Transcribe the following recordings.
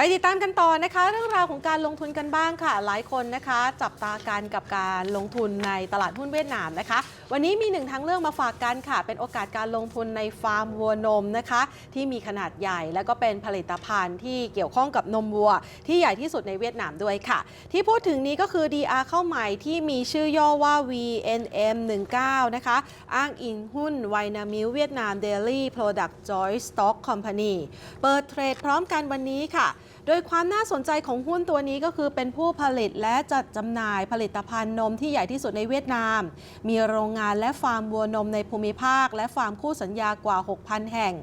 ไปติดตามกันต่อนะคะ เรื่องราวของการลงทุนกันบ้างค่ะ หลายคนนะคะ จับตากันกับการลงทุนในตลาดหุ้นเวียดนามนะคะ วันนี้มีหนึ่งทางเลือกมาฝากกันค่ะ เป็นโอกาสการลงทุนในฟาร์มวัวนมนะคะ ที่มีขนาดใหญ่และก็เป็นผลิตภัณฑ์ที่เกี่ยวข้องกับนมวัว ที่ใหญ่ที่สุดในเวียดนามด้วยค่ะ ที่พูดถึงนี้ก็คือ DR เข้าใหม่ที่มีชื่อย่อว่า VNM 19นะคะ อ้างอิงหุ้นไวนามิลเวียดนาม Daily Product Joy Stock Company เปิดเทรดพร้อมกันวันนี้ค่ะโดยความน่าสนใจของหุ้นตัวนี้ก็คือเป็นผู้ผลิตและจัดจำหน่ายผลิตภัณฑ์นมที่ใหญ่ที่สุดในเวียดนาม มีโรงงานและฟาร์มวัวนมในภูมิภาค และฟาร์มคู่สัญญากว่า 6,000 แห่ง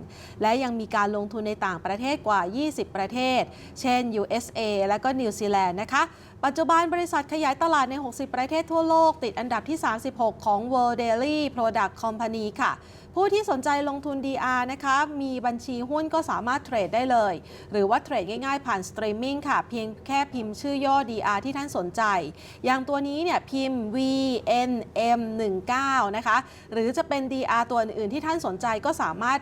และยังมีการลงทุนในต่างประเทศกว่า 20 ประเทศ เช่น USA และก็นิวซีแลนด์นะคะปัจจุบันบริษัทขยายตลาดใน 60 ประเทศทั่วโลก ติดอันดับที่ 36 ของ World Daily Product Company ค่ะ ผู้ที่สนใจลงทุน DR นะคะ มีบัญชีหุ้นก็สามารถเทรดได้เลย หรือว่าเทรดง่ายๆผ่านสตรีมมิ่งค่ะ เพียงแค่พิมพ์ชื่อย่อ DR ที่ท่านสนใจ อย่างตัวนี้เนี่ยพิมพ์ VNM19 นะคะ หรือจะเป็น DR ตัวอื่นๆที่ท่านสนใจก็สามารถ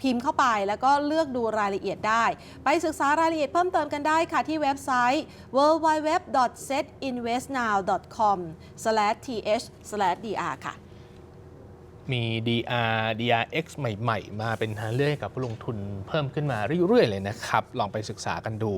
พิมพ์เข้าไปแล้วก็เลือกดูรายละเอียดได้ ไปศึกษารายละเอียดเพิ่มเติมกันได้ค่ะที่เว็บไซต์ www.setinvestnow.com/th/dr ค่ะ มี DR DRX ใหม่ ๆ มาเป็นทางเลือกให้กับผู้ลงทุนเพิ่มขึ้นมาเรื่อย ๆ เลยนะครับ ลองไปศึกษากันดู